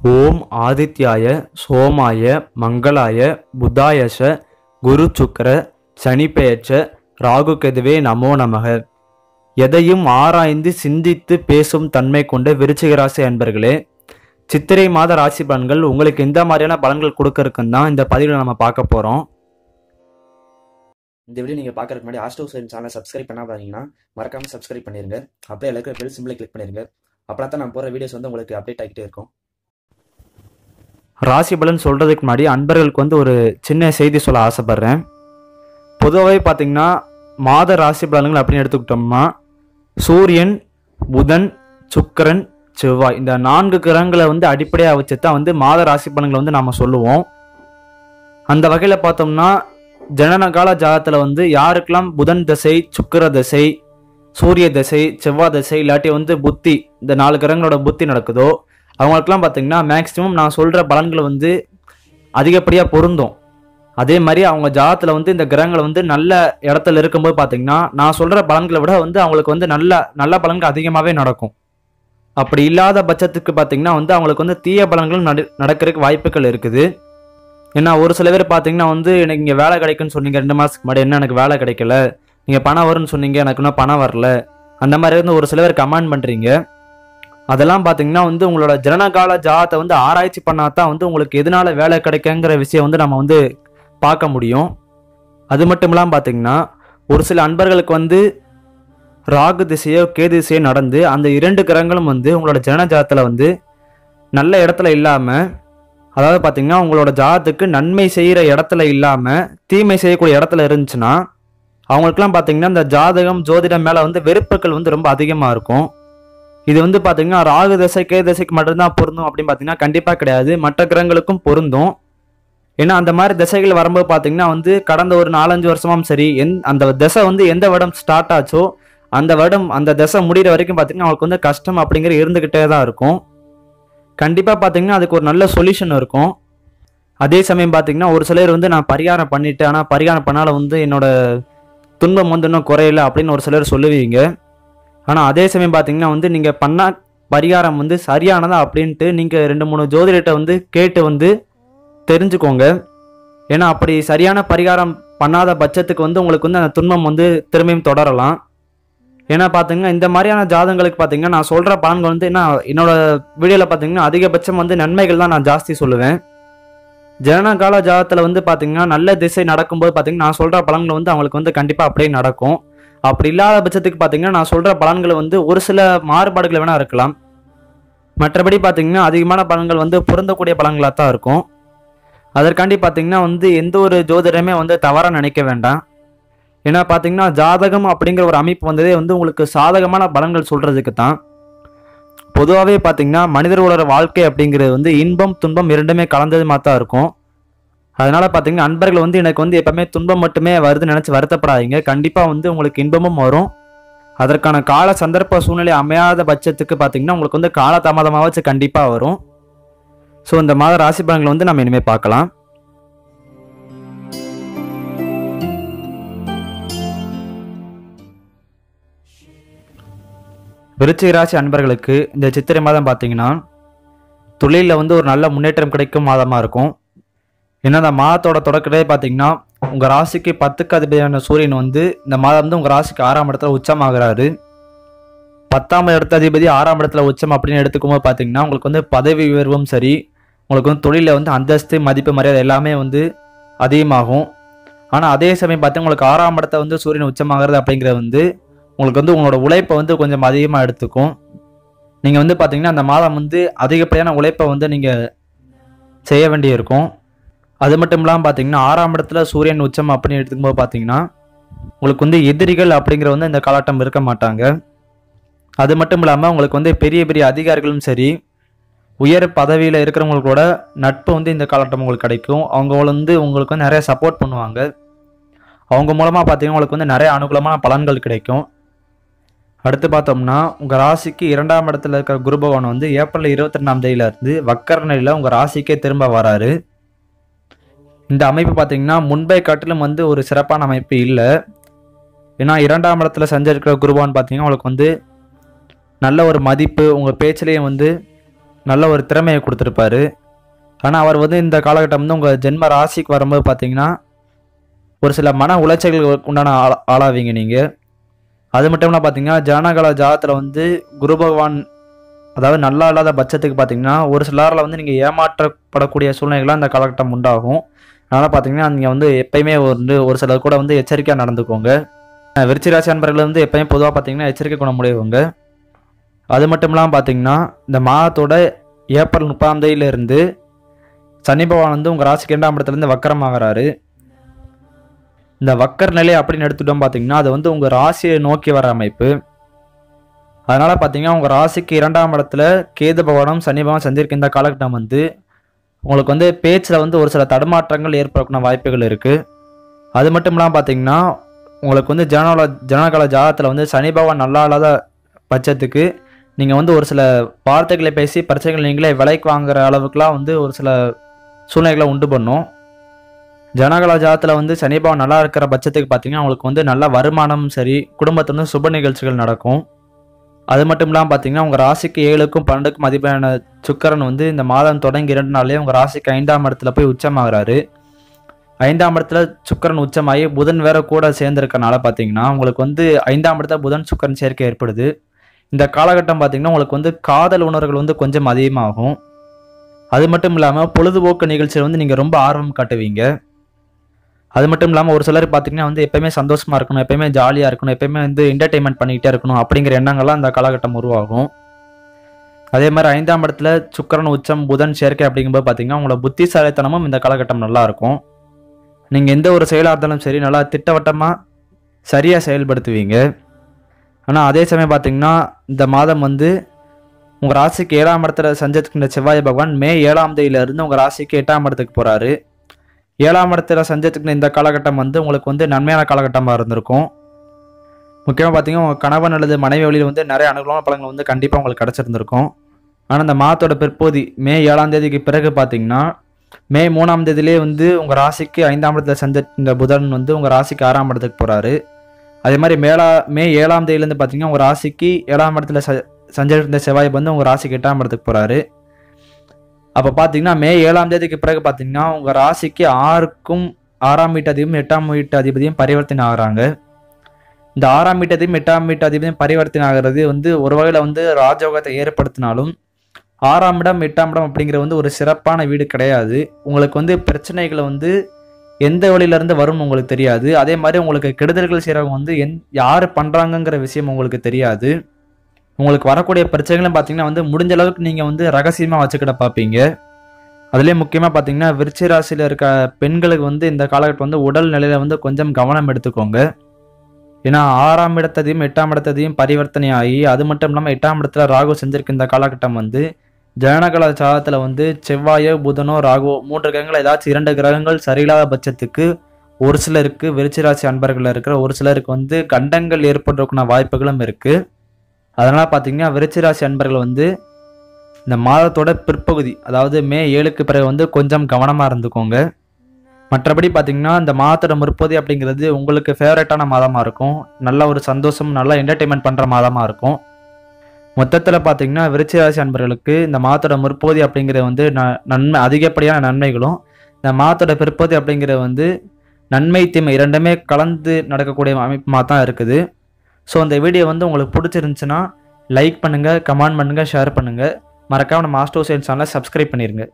ஓம் ஆதித்யாய சோமாய மங்களாய புத்தாயச குரு சுக்கர சனிப்பெயர்ச்ச ராகு கெதுவே நமோ நமக. எதையும் ஆராய்ந்து சிந்தித்து பேசும் தன்மை கொண்ட விருச்சிகராசி அன்பர்களே சித்திரை மாத ராசி பலன்கள் உங்களுக்கு எந்த மாதிரியான பலன்கள் கொடுக்கறதுக்குன்னு தான் இந்த பதிவில் நம்ம பார்க்க போகிறோம் இந்த வீடியோ நீங்கள் பார்க்கறதுக்கு முன்னாடி ஆஸ்ட்ரோ சைன் சேனலை சப்ஸ்கிரைப் பண்ணா பார்த்தீங்கன்னா மறக்காம சப்ஸ்கிரைப் பண்ணிருங்க. அப்படியே எல்லாருக்கும் பெல் சிம்பிளை கிளிக் பண்ணிருங்க. அப்போ தான் நான் போகிற வீடியோஸ் வந்து உங்களுக்கு அப்டேட் ஆகிட்டே இருக்கும். ராசி பலன் சொல்கிறதுக்கு முன்னாடி அன்பர்களுக்கு வந்து ஒரு சின்ன செய்தி சொல்ல ஆசைப்பட்றேன். பொதுவாகவே பார்த்திங்கன்னா மாத ராசி பலன்கள் அப்படின்னு எடுத்துக்கிட்டோம்னா சூரியன் புதன் சுக்கிரன் செவ்வாய். இந்த நான்கு கிரகங்களை வந்து அடிப்படையாக வச்சு தான் வந்து மாத ராசி பலன்களை வந்து நாம் சொல்லுவோம். அந்த வகையில் பார்த்தோம்னா ஜனனகால ஜாதத்தில் வந்து யாருக்கெல்லாம் புதன் தசை சுக்கிர தசை சூரிய தசை செவ்வாய் தசை இல்லாட்டி வந்து புத்தி இந்த நாலு கிரகங்களோட புத்தி நடக்குதோ அவங்களுக்கெல்லாம் பார்த்தீங்கன்னா மேக்ஸிமம் நான் சொல்கிற பலன்கள் வந்து அதிகப்படியாக பொருந்தும். அதே மாதிரி அவங்க ஜாதத்தில் வந்து இந்த கிரகங்கள் வந்து நல்ல இடத்துல இருக்கும்போது பார்த்தீங்கன்னா நான் சொல்கிற பலன்களை விட வந்து அவங்களுக்கு வந்து நல்ல நல்ல பலன்கள் அதிகமாகவே நடக்கும். அப்படி இல்லாத பட்சத்துக்கு பார்த்தீங்கன்னா வந்து அவங்களுக்கு வந்து தீய பலன்களும் நட நடக்கிறதுக்கு வாய்ப்புகள் இருக்குது. ஏன்னா ஒரு சில பேர் பார்த்தீங்கன்னா வந்து எனக்கு இங்கே வேலை கிடைக்குன்னு சொன்னீங்க ரெண்டு மாதத்துக்கு முன்னாடி என்ன எனக்கு வேலை கிடைக்கல? நீங்கள் பணம் வரும்னு சொன்னீங்க எனக்கு இன்னும் பணம் வரல. அந்த மாதிரி வந்து ஒரு சில பேர் கமெண்ட் பண்ணுறீங்க அதெல்லாம் பார்த்தீங்கன்னா வந்து உங்களோட ஜனனகால ஜாதத்தை வந்து ஆராய்ச்சி பண்ணாதான் தான் வந்து உங்களுக்கு எதனால வேலை கிடைக்குங்கிற விஷயம் வந்து நம்ம வந்து பார்க்க முடியும். அது மட்டும் இல்லாமல் பார்த்தீங்கன்னா ஒரு சில அன்பர்களுக்கு வந்து ராகு திசையோ கேது திசையோ நடந்து அந்த இரண்டு கிரகங்களும் வந்து உங்களோட ஜனன ஜாதத்தில் வந்து நல்ல இடத்துல இல்லாமல் அதாவது பார்த்தீங்கன்னா உங்களோட ஜாதத்துக்கு நன்மை செய்கிற இடத்துல இல்லாமல் தீமை செய்யக்கூடிய இடத்துல இருந்துச்சுன்னா அவங்களுக்குலாம் பார்த்தீங்கன்னா இந்த ஜாதகம் ஜோதிடம் மேலே வந்து வெறுப்புகள் வந்து ரொம்ப அதிகமாக இருக்கும். இது வந்து பார்த்தீங்கன்னா ராகு தசை கே தசைக்கு மட்டும்தான் பொருந்தும் அப்படின்னு பார்த்தீங்கன்னா கண்டிப்பாக கிடையாது. மற்ற கிரகங்களுக்கும் பொருந்தும். ஏன்னா அந்த மாதிரி திசைகள் வரும்போது பார்த்தீங்கன்னா வந்து கடந்த ஒரு நாலஞ்சு வருஷமும் சரி எந் அந்த திசை வந்து எந்த வருடம் ஸ்டார்ட் ஆச்சோ அந்த வருடம் அந்த திசை முடிகிற வரைக்கும் பார்த்தீங்கன்னா அவங்களுக்கு வந்து கஷ்டம் அப்படிங்கிற இருந்துக்கிட்டே தான் இருக்கும். கண்டிப்பாக பார்த்தீங்கன்னா அதுக்கு ஒரு நல்ல சொல்யூஷன் இருக்கும். அதே சமயம் பார்த்தீங்கன்னா ஒரு சிலர் வந்து நான் பரிகாரம் பண்ணிட்டேன் ஆனால் பரிகாரம் பண்ணாலும் வந்து என்னோட துன்பம் வந்து இன்னும் குறையல அப்படின்னு ஒரு சிலர் சொல்லுவீங்க. ஆனால் அதே சமயம் பார்த்தீங்கன்னா வந்து நீங்கள் பண்ண பரிகாரம் வந்து சரியானதா அப்படின்ட்டு நீங்கள் ரெண்டு மூணு ஜோதிடர்கிட்ட வந்து கேட்டு வந்து தெரிஞ்சுக்கோங்க. ஏன்னா அப்படி சரியான பரிகாரம் பண்ணாத பட்சத்துக்கு வந்து உங்களுக்கு வந்து அந்த துன்பம் வந்து திரும்பியும் தொடரலாம். ஏன்னா பார்த்தீங்கன்னா இந்த மாதிரியான ஜாதகங்களுக்கு பார்த்தீங்கன்னா நான் சொல்கிற பலன்கள் வந்து என்ன என்னோட வீடியோவில் பார்த்தீங்கன்னா அதிகபட்சம் வந்து நன்மைகள் தான் நான் ஜாஸ்தி சொல்லுவேன். ஜனனகால ஜாதத்தில் வந்து பார்த்தீங்கன்னா நல்ல திசை நடக்கும்போது பார்த்தீங்கன்னா நான் சொல்கிற பலன்கள் வந்து அவங்களுக்கு வந்து கண்டிப்பாக அப்படியே நடக்கும். அப்படி இல்லாத பட்சத்துக்கு பார்த்தீங்கன்னா நான் சொல்கிற பலன்கள் வந்து ஒரு சில மாறுபாடுகள் வேணால் இருக்கலாம். மற்றபடி பார்த்தீங்கன்னா அதிகமான பலன்கள் வந்து பொருந்தக்கூடிய பலன்களாக தான் இருக்கும். அதற்காண்டி பார்த்தீங்கன்னா வந்து எந்த ஒரு ஜோதிடமே வந்து தவறாக நினைக்க வேண்டாம். ஏன்னா பார்த்தீங்கன்னா ஜாதகம் அப்படிங்கிற ஒரு அமைப்பு வந்ததே வந்து உங்களுக்கு சாதகமான பலன்கள் சொல்கிறதுக்கு தான். பொதுவாகவே பார்த்தீங்கன்னா மனிதர்களோட வாழ்க்கை அப்படிங்கிறது வந்து இன்பம் துன்பம் இரண்டுமே கலந்தது மாதிரி தான் இருக்கும். அதனால பார்த்தீங்கன்னா அன்பர்கள் வந்து எனக்கு வந்து எப்பவுமே துன்பம் மட்டுமே வருதுன்னு நினச்சி வருத்தப்படாதீங்க. கண்டிப்பாக வந்து உங்களுக்கு இன்பமும் வரும். அதற்கான கால சந்தர்ப்ப சூழ்நிலை அமையாத பட்சத்துக்கு பார்த்தீங்கன்னா உங்களுக்கு வந்து கால வச்சு கண்டிப்பாக வரும். ஸோ இந்த மாத ராசி பலன்களை வந்து நம்ம இனிமேல் பார்க்கலாம். விருச்சிக ராசி அன்பர்களுக்கு இந்த சித்திரை மாதம் பார்த்தீங்கன்னா தொழிலில் வந்து ஒரு நல்ல முன்னேற்றம் கிடைக்கும் மாதமாக இருக்கும். ஏன்னா இந்த மாதத்தோட தொடக்கத்திலே பார்த்தீங்கன்னா உங்கள் ராசிக்கு பத்துக்கு அதிபதியான சூரியன் வந்து இந்த மாதம் வந்து உங்கள் ராசிக்கு ஆறாம் இடத்துல உச்சமாகிறாரு. பத்தாம் இடத்த அதிபதி ஆறாம் இடத்துல உச்சம் அப்படின்னு எடுத்துக்கும் போது பார்த்தீங்கன்னா உங்களுக்கு வந்து பதவி உயர்வும் சரி உங்களுக்கு வந்து தொழிலில் வந்து அந்தஸ்து மதிப்பு மரியாதை எல்லாமே வந்து அதிகமாகும். ஆனால் அதே சமயம் பார்த்து உங்களுக்கு ஆறாம் இடத்த வந்து சூரியன் உச்சமாகிறது அப்படிங்கிறது வந்து உங்களுக்கு வந்து உங்களோட உழைப்பை வந்து கொஞ்சம் அதிகமாக எடுத்துக்கும். நீங்கள் வந்து பார்த்தீங்கன்னா அந்த மாதம் வந்து அதிகப்படியான உழைப்பை வந்து நீங்கள் செய்ய வேண்டியிருக்கும். அது மட்டும் இல்லாமல் பார்த்தீங்கன்னா ஆறாம் இடத்துல சூரியன் உச்சம் அப்படின்னு எடுத்துக்கும்போது பார்த்தீங்கன்னா உங்களுக்கு வந்து எதிரிகள் அப்படிங்கிற வந்து இந்த காலகட்டம் இருக்க மாட்டாங்க. அது மட்டும் இல்லாமல் உங்களுக்கு வந்து பெரிய பெரிய அதிகாரிகளும் சரி உயர் பதவியில் இருக்கிறவங்களோட நட்பு வந்து இந்த காலகட்டம் உங்களுக்கு கிடைக்கும். அவங்க வந்து உங்களுக்கு வந்து நிறைய சப்போர்ட் பண்ணுவாங்க. அவங்க மூலமாக பார்த்தீங்கன்னா உங்களுக்கு வந்து நிறைய அனுகூலமான பலன்கள் கிடைக்கும். அடுத்து பார்த்தோம்னா உங்கள் ராசிக்கு இரண்டாம் இடத்துல இருக்கிற குரு பகவான் வந்து ஏப்ரல் இருபத்தி ரெண்டாம் தேதியிலேருந்து வக்கர நிலையில் உங்கள் ராசிக்கே திரும்ப வராரு. இந்த அமைப்பு பார்த்தீங்கன்னா முன்பை காட்டிலும் வந்து ஒரு சிறப்பான அமைப்பு இல்லை. ஏன்னா இரண்டாம் இடத்துல சஞ்சரிக்கிற குருவான் பார்த்தீங்கன்னா உங்களுக்கு வந்து நல்ல ஒரு மதிப்பு உங்கள் பேச்சிலையும் வந்து நல்ல ஒரு திறமையை கொடுத்துருப்பாரு. ஆனால் அவர் வந்து இந்த காலகட்டம் வந்து உங்கள் ஜென்ம ராசிக்கு வரும்போது பார்த்தீங்கன்னா ஒரு சில மன உளைச்சல்களுக்கு உண்டான ஆளா ஆளாவீங்க நீங்கள் அது மட்டும் இல்லாமல் பார்த்தீங்கன்னா ஜனகால ஜாதத்தில் வந்து குரு பகவான் அதாவது நல்லா இல்லாத பட்சத்துக்கு பார்த்தீங்கன்னா ஒரு சிலரில் வந்து நீங்கள் ஏமாற்றப்படக்கூடிய சூழ்நிலைகள்லாம் இந்த காலகட்டம் உண்டாகும். அதனால் பார்த்தீங்கன்னா நீங்கள் வந்து எப்பயுமே வந்து ஒரு சிலர் கூட வந்து எச்சரிக்கையாக நடந்துக்கோங்க. விருச்சி ராசி அன்பர்கள் வந்து எப்பயும் பொதுவாக பார்த்தீங்கன்னா எச்சரிக்கை குணமுடையவங்க அது மட்டும் இல்லாமல் பார்த்தீங்கன்னா இந்த மாதத்தோட ஏப்ரல் முப்பதாம் தேதியிலிருந்து சனி பகவான் வந்து உங்கள் ராசிக்கு இரண்டாம் இடத்துலேருந்து வக்கரமாகறாரு இந்த வக்கர் நிலை அப்படின்னு எடுத்துட்டோம் பார்த்தீங்கன்னா அது வந்து உங்கள் ராசியை நோக்கி வர அமைப்பு. அதனால் பார்த்தீங்கன்னா உங்கள் ராசிக்கு இரண்டாம் இடத்துல கேது பகவானும் சனி பகவான் சந்திருக்க இந்த காலகட்டம் வந்து உங்களுக்கு வந்து பேச்சில் வந்து ஒரு சில தடுமாற்றங்கள் ஏற்படக்கூடிய வாய்ப்புகள் இருக்குது அது மட்டும் இல்லாமல் பார்த்தீங்கன்னா உங்களுக்கு வந்து ஜனகால ஜனகால ஜாதகத்தில் வந்து சனி பகவான் நல்லா இல்லாத பட்சத்துக்கு நீங்கள் வந்து ஒரு சில வார்த்தைகளை பேசி பிரச்சனைகள் நீங்களே விலைக்கு வாங்குற அளவுக்குலாம் வந்து ஒரு சில சூழ்நிலைகளை உண்டு பண்ணும். ஜனகல ஜாதத்தில் வந்து சனி பகவான் நல்லா இருக்கிற பட்சத்துக்கு பார்த்தீங்கன்னா உங்களுக்கு வந்து நல்ல வருமானமும் சரி குடும்பத்தில் வந்து சுப நிகழ்ச்சிகள் நடக்கும். அது மட்டும் இல்லாமல் பார்த்தீங்கன்னா உங்கள் ராசிக்கு ஏழுக்கும் பன்னெண்டுக்கும் மதிப்பான சுக்கரன் வந்து இந்த மாதம் தொடங்கி இரண்டு நாள்லேயே உங்கள் ராசிக்கு ஐந்தாம் இடத்துல போய் உச்சமாகிறாரு. ஐந்தாம் இடத்துல சுக்கரன் உச்சமாகி புதன் வேற கூட சேர்ந்துருக்கனால பார்த்தீங்கன்னா உங்களுக்கு வந்து ஐந்தாம் இடத்துல புதன் சுக்கரன் சேர்க்கை ஏற்படுது. இந்த காலகட்டம் பார்த்தீங்கன்னா உங்களுக்கு வந்து காதல் உணர்வுகள் வந்து கொஞ்சம் அதிகமாகும். அது மட்டும் இல்லாமல் பொழுதுபோக்கு நிகழ்ச்சியில் வந்து நீங்கள் ரொம்ப ஆர்வம் காட்டுவீங்க. அது மட்டும் இல்லாமல் ஒரு சிலர் பார்த்தீங்கன்னா வந்து எப்பயுமே சந்தோஷமா இருக்கணும் எப்பயுமே ஜாலியாக இருக்கணும் எப்பயுமே வந்து என்டர்டைன்மெண்ட் பண்ணிக்கிட்டே இருக்கணும் அப்படிங்கிற எண்ணங்கள்லாம் அந்த காலகட்டம் உருவாகும். அதே மாதிரி ஐந்தாம் இடத்துல சுக்கரன் உச்சம் புதன் சேர்க்கை அப்படிங்கும்போது பார்த்தீங்கன்னா உங்களோட புத்திசாலித்தனமும் இந்த காலகட்டம் நல்லா இருக்கும். நீங்கள் எந்த ஒரு செயலாக இருந்தாலும் சரி நல்லா திட்டவட்டமாக சரியாக செயல்படுத்துவீங்க. ஆனால் அதே சமயம் பார்த்தீங்கன்னா இந்த மாதம் வந்து உங்கள் ராசிக்கு ஏழாம் இடத்துல சஞ்சரிக்கின்ற செவ்வாய் பகவான் மே ஏழாம் தேதியிலிருந்து உங்கள் ராசிக்கு எட்டாம் இடத்துக்கு போகிறாரு ஏழாம் இடத்துல சஞ்சரிக்கின்ற இந்த காலகட்டம் வந்து உங்களுக்கு வந்து நன்மையான காலகட்டமாக இருந்திருக்கும். முக்கியமாக பார்த்தீங்கன்னா உங்கள் கணவன் அல்லது மனைவி வழியில் வந்து நிறைய அனுகூலமான பலன்கள் வந்து கண்டிப்பாக உங்களுக்கு கிடச்சிருந்துருக்கும். ஆனால் இந்த மாதத்தோட பிற்போதி மே ஏழாம் தேதிக்கு பிறகு பார்த்தீங்கன்னா மே மூணாம் தேதியிலே வந்து உங்கள் ராசிக்கு ஐந்தாம் இடத்துல சஞ்சரிக்கின்ற புதன் வந்து உங்கள் ராசிக்கு ஆறாம் இடத்துக்கு போகிறாரு அதே மாதிரி மேலா மே ஏழாம் தேதியிலேருந்து பார்த்தீங்கன்னா உங்கள் ராசிக்கு ஏழாம் இடத்துல ச சஞ்சரிக்கின்ற செவ்வாய் வந்து உங்கள் ராசிக்கு எட்டாம் இடத்துக்கு போகிறாரு அப்போ பார்த்தீங்கன்னா மே ஏழாம் தேதிக்கு பிறகு பார்த்தீங்கன்னா உங்கள் ராசிக்கு ஆறுக்கும் ஆறாம் வீட்டு அதிபதியும் எட்டாம் வீட்டு அதிபதியும் பரிவர்த்தனை ஆகுறாங்க. இந்த ஆறாம் வீட்டு அதிபதியும் எட்டாம் வீட்டு அதிபதியும் பரிவர்த்தனை ஆகிறது வந்து ஒரு வகையில் வந்து ராஜயோகத்தை ஏற்படுத்தினாலும் ஆறாம் இடம் எட்டாம் இடம் அப்படிங்கிற வந்து ஒரு சிறப்பான வீடு கிடையாது. உங்களுக்கு வந்து பிரச்சனைகளை வந்து எந்த வழியிலேருந்து வரும்னு உங்களுக்கு தெரியாது. அதே மாதிரி உங்களுக்கு கெடுதல்கள் செய்கிறவங்க வந்து எந் யார் பண்ணுறாங்கங்கிற விஷயம் உங்களுக்கு தெரியாது. உங்களுக்கு வரக்கூடிய பிரச்சனைகளும் பார்த்தீங்கன்னா வந்து முடிஞ்ச அளவுக்கு நீங்கள் வந்து ரகசியமாக வச்சுக்கிட பார்ப்பீங்க. அதுலேயே முக்கியமாக பார்த்தீங்கன்னா விருச்சி ராசியில் இருக்க பெண்களுக்கு வந்து இந்த காலகட்டம் வந்து உடல் நிலையில் வந்து கொஞ்சம் கவனம் எடுத்துக்கோங்க. ஏன்னா ஆறாம் இடத்ததையும் எட்டாம் இடத்ததையும் பரிவர்த்தனை ஆகி அது மட்டும் இல்லாமல் எட்டாம் இடத்துல ராகு செஞ்சிருக்க இந்த காலகட்டம் வந்து ஜனகல சாதத்தில் வந்து செவ்வாயோ புதனோ ராகுவோ மூன்று கிரகங்கள் ஏதாச்சும் இரண்டு கிரகங்கள் சரியில்லாத பட்சத்துக்கு ஒரு சிலருக்கு விருச்சிராசி அன்பர்கள் இருக்கிற ஒரு சிலருக்கு வந்து கண்டங்கள் ஏற்பட்டிருக்கிற வாய்ப்புகளும் இருக்குது அதனால் பார்த்தீங்கன்னா விருச்சிராசி அன்பர்கள் வந்து இந்த மாதத்தோட பிற்பகுதி அதாவது மே ஏழுக்கு பிறகு வந்து கொஞ்சம் கவனமாக இருந்துக்கோங்க. மற்றபடி பார்த்தீங்கன்னா இந்த மாதத்தோட முற்பகுதி அப்படிங்கிறது உங்களுக்கு ஃபேவரட்டான மாதமாக இருக்கும். நல்ல ஒரு சந்தோஷம் நல்லா என்டர்டெயின்மெண்ட் பண்ணுற மாதமாக இருக்கும். மொத்தத்தில் பார்த்தீங்கன்னா விருச்சிராசி அன்பர்களுக்கு இந்த மாதத்தோட முற்பகுதி அப்படிங்கிறது வந்து ந- நன்மை அதிகப்படியான நன்மைகளும் இந்த மாதத்தோட பிற்பகுதி அப்படிங்கிறது வந்து நன்மை தீமை இரண்டுமே கலந்து நடக்கக்கூடிய அமைப்புமாக தான் இருக்குது. ஸோ அந்த வீடியோ வந்து உங்களுக்கு பிடிச்சிருந்துச்சுன்னா லைக் பண்ணுங்கள் கமெண்ட் பண்ணுங்கள் ஷேர் பண்ணுங்கள் மறக்காம நம்ம மாஸ்டர் சயின்ஸ் சேனலை சப்ஸ்கிரைப் பண்ணிடுங்க